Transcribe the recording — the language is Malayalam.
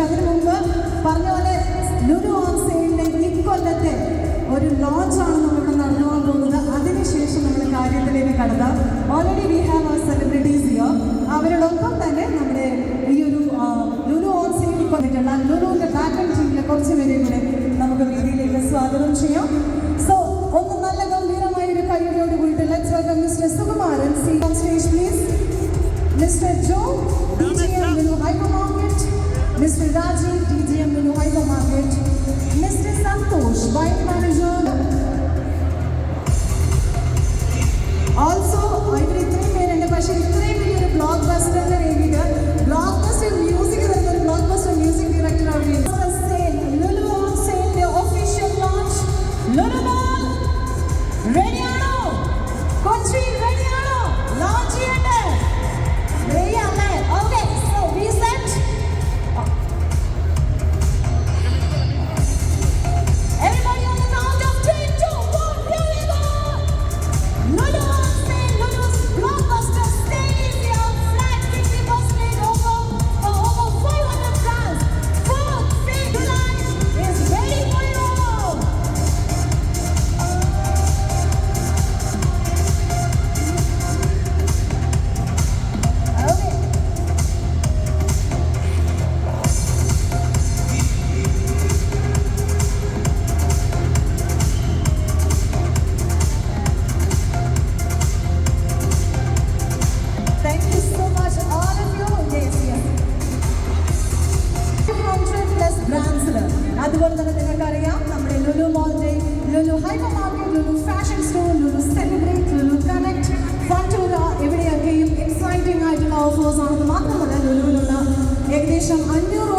പക്ഷെ അതിനു മുമ്പ് പറഞ്ഞ പോലെ ലുലു ഓൺ സെയിലിന്റെ ഇക്കൊല്ലത്തെ ഒരു ലോഞ്ച് ലോഞ്ചാണ് നമ്മളിവിടെ നടന്നുകൊണ്ടിരുന്നത് അതിനുശേഷം നമ്മൾ കാര്യത്തിലേക്ക് കടത്താം already we have our celebrities here അവരോടൊപ്പം തന്നെ നമ്മുടെ ഈ ഒരു ലുലു ഓൺ സെയിലിൽ വന്നിട്ടുള്ള ലുലുവിന്റെ ബാറ്റൺ ടീമിലെ കുറച്ച് പേരെ കൂടെ നമുക്ക് വേദിയിലേക്ക് സ്വാഗതം ചെയ്യാം. സോ ഒന്ന് നല്ല ഗംഭീരമായ ഒരു കഴിവിനോട് കൂടിയിട്ട് let's welcome mister Sukumaran. See on stage please mister Joe D hypermarket mister Rajeev D G M അതുപോലെ തന്നെ നിങ്ങൾക്കറിയാം നമ്മുടെ Lulu മോളിന്റെ Lulu hypermarket Lulu fashion store Lulu celebrate Lulu connect Funtura എവിടെയൊക്കെയും exciting ആയിട്ടുള്ള ഓഫേഴ്സ് ആണെന്ന് മാത്രമല്ല ലുലുവിലുള്ള ഏകദേശം അഞ്ഞൂറ്